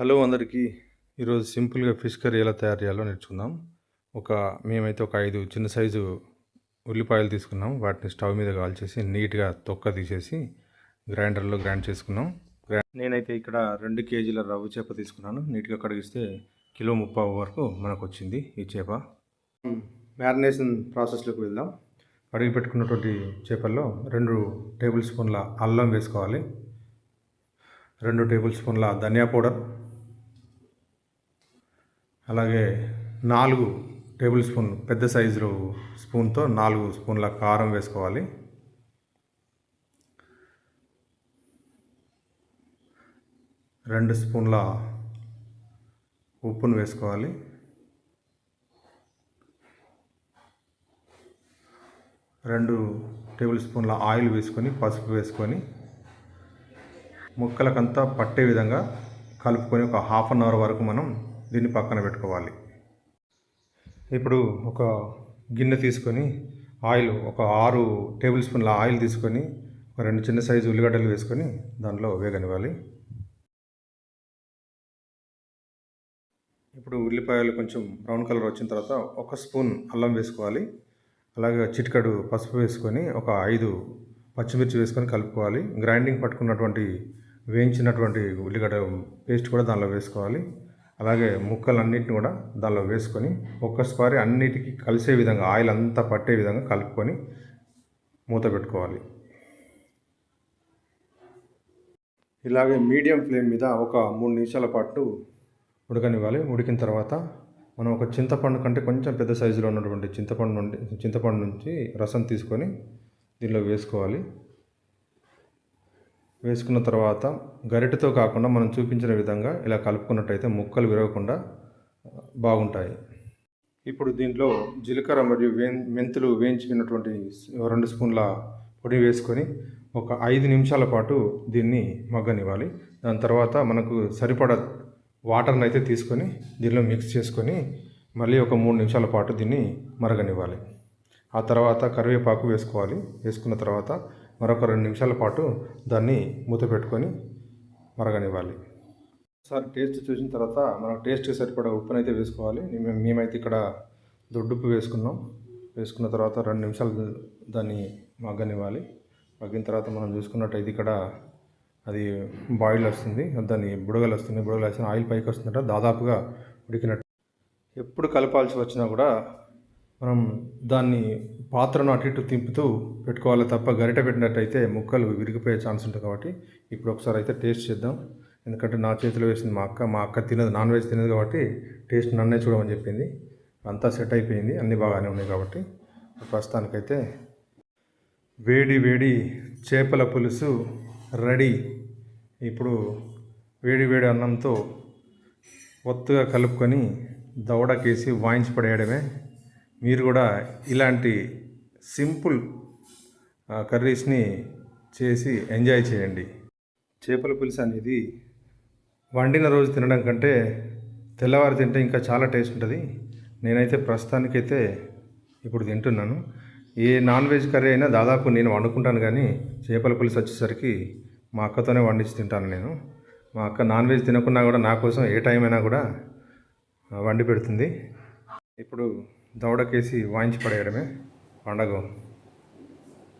Hello అందరికీ. ఈరోజు సింపుల్గా ఫిష్ కర్రీ ఎలా తయారు చేయాలో నేర్చుకుందాం. ఒక మేమైతే ఒక ఐదు చిన్న సైజు ఉల్లిపాయలు తీసుకున్నాం. వాటిని స్టవ్ మీద కాల్చేసి నీట్గా తొక్క తీసేసి గ్రైండర్లో గ్రైండ్ చేసుకున్నాం. నేనైతే ఇక్కడ రెండు కేజీల రవ్వ చేప తీసుకున్నాను. నీట్గా కడిగిస్తే కిలో ముప్పై వరకు మనకు వచ్చింది ఈ చేప. మ్యారినేషన్ ప్రాసెస్లోకి వెళ్దాం. కడిగి పెట్టుకున్నటువంటి చేపల్లో రెండు టేబుల్ స్పూన్ల అల్లం వేసుకోవాలి. రెండు టేబుల్ స్పూన్ల ధనియా పౌడర్ అలాగే నాలుగు టేబుల్ స్పూన్ పెద్ద సైజు స్పూన్తో నాలుగు స్పూన్ల కారం వేసుకోవాలి. రెండు స్పూన్ల ఉప్పును వేసుకోవాలి. రెండు టేబుల్ స్పూన్ల ఆయిల్ వేసుకొని పసుపు వేసుకొని ముక్కలకంతా పట్టే విధంగా కలుపుకొని ఒక హాఫ్ అన్ అవర్ వరకు మనం దీన్ని పక్కన పెట్టుకోవాలి. ఇప్పుడు ఒక గిన్నె తీసుకొని ఆయిల్ ఒక ఆరు టేబుల్ స్పూన్ల ఆయిల్ తీసుకొని ఒక రెండు చిన్న సైజు ఉల్లిగడ్డలు వేసుకొని దాంట్లో వేగనివ్వాలి. ఇప్పుడు ఉల్లిపాయలు కొంచెం బ్రౌన్ కలర్ వచ్చిన తర్వాత ఒక స్పూన్ అల్లం వేసుకోవాలి. అలాగే చిటికడు పసుపు వేసుకొని ఒక ఐదు పచ్చిమిర్చి వేసుకొని కలుపుకోవాలి. గ్రైండింగ్ పట్టుకున్నటువంటి వేయించినటువంటి ఉల్లిగడ్డ పేస్ట్ కూడా దానిలో వేసుకోవాలి. అలాగే ముక్కలన్నిటిని కూడా దానిలో వేసుకొని ఒక్కసారి అన్నిటికీ కలిసే విధంగా ఆయిల్ అంతా పట్టే విధంగా కలుపుకొని మూత పెట్టుకోవాలి. ఇలాగే మీడియం ఫ్లేమ్ మీద ఒక మూడు నిమిషాల పాటు ఉడకనివ్వాలి. ఉడికిన తర్వాత మనం ఒక చింతపండు కంటే కొంచెం పెద్ద సైజులో ఉన్నటువంటి చింతపండు నుండి చింతపండు నుంచి రసం తీసుకొని దీనిలో వేసుకోవాలి. వేసుకున్న తర్వాత గరిటెతో కాకుండా మనం చూపించిన విధంగా ఇలా కలుపుకున్నట్టయితే ముక్కలు విరగకుండా బాగుంటాయి. ఇప్పుడు దీంట్లో జీలకర్ర మరియు వే మెంతులు వేయించుకున్నటువంటి రెండు స్పూన్ల పొడి వేసుకొని ఒక ఐదు నిమిషాల పాటు దీన్ని మగ్గనివ్వాలి. దాని తర్వాత మనకు సరిపడ వాటర్ని అయితే తీసుకొని దీనిలో మిక్స్ చేసుకొని మళ్ళీ ఒక మూడు నిమిషాల పాటు దీన్ని మరగనివ్వాలి. ఆ తర్వాత కరివేపాకు వేసుకోవాలి. వేసుకున్న తర్వాత మరొక రెండు నిమిషాల పాటు దాన్ని మూత పెట్టుకొని మరగనివ్వాలి. ఒకసారి టేస్ట్ చూసిన తర్వాత మనం టేస్ట్కి సరిపడా ఉప్పునైతే వేసుకోవాలి. మేమైతే ఇక్కడ దొడ్డుప్పు వేసుకున్నాం. వేసుకున్న తర్వాత రెండు నిమిషాలు దాన్ని మగ్గనివ్వాలి. మగ్గిన తర్వాత మనం చూసుకున్నట్టయితే ఇక్కడ అది బాయిల్ వస్తుంది. దాన్ని బుడగలు వస్తుంది బుడగలు వచ్చిన ఆయిల్ పైకి వస్తుందంటే. దాదాపుగా ఉడికినట్టు. ఎప్పుడు కలపాల్సి వచ్చినా కూడా మనం దాన్ని పాత్రను అటు ఇటు తింపుతూ పెట్టుకోవాలి తప్ప గరిట పెట్టినట్టయితే ముక్కలు విరిగిపోయే ఛాన్స్ ఉంటుంది కాబట్టి ఇప్పుడు ఒకసారి అయితే టేస్ట్ చేద్దాం. ఎందుకంటే నా చేతిలో వేసింది మా అక్క మా అక్క తినదు నాన్ వెజ్ తినదు కాబట్టి టేస్ట్ నన్నే చూడమని చెప్పింది. అంతా సెట్ అయిపోయింది అన్నీ బాగానే ఉన్నాయి కాబట్టి ప్రస్తుతానికైతే వేడి వేడి చేపల పులుసు రెడీ. ఇప్పుడు వేడి వేడి అన్నంతో ఒత్తుగా కలుపుకొని దవడకేసి వాయించి పడేయడమే మీరు కూడా ఇలాంటి సింపుల్ కర్రీస్ని చేసి ఎంజాయ్ చేయండి. చేపల పులుసు అనేది వండిన రోజు తినడం కంటే తెల్లవారు తింటే ఇంకా చాలా టేస్ట్ ఉంటుంది. నేనైతే ప్రస్తుతానికైతే ఇప్పుడు తింటున్నాను. ఏ నాన్ వెజ్ కర్రీ అయినా దాదాపు నేను వండుకుంటాను కానీ చేపల పులుసు వచ్చేసరికి మా అక్కతోనే వండించి తింటాను నేను. మా అక్క నాన్ వెజ్ తినకున్నా కూడా నా కోసం ఏ టైం అయినా కూడా వండి పెడుతుంది. ఇప్పుడు దవడకేసి వాయించి పడేయడమే పండగ.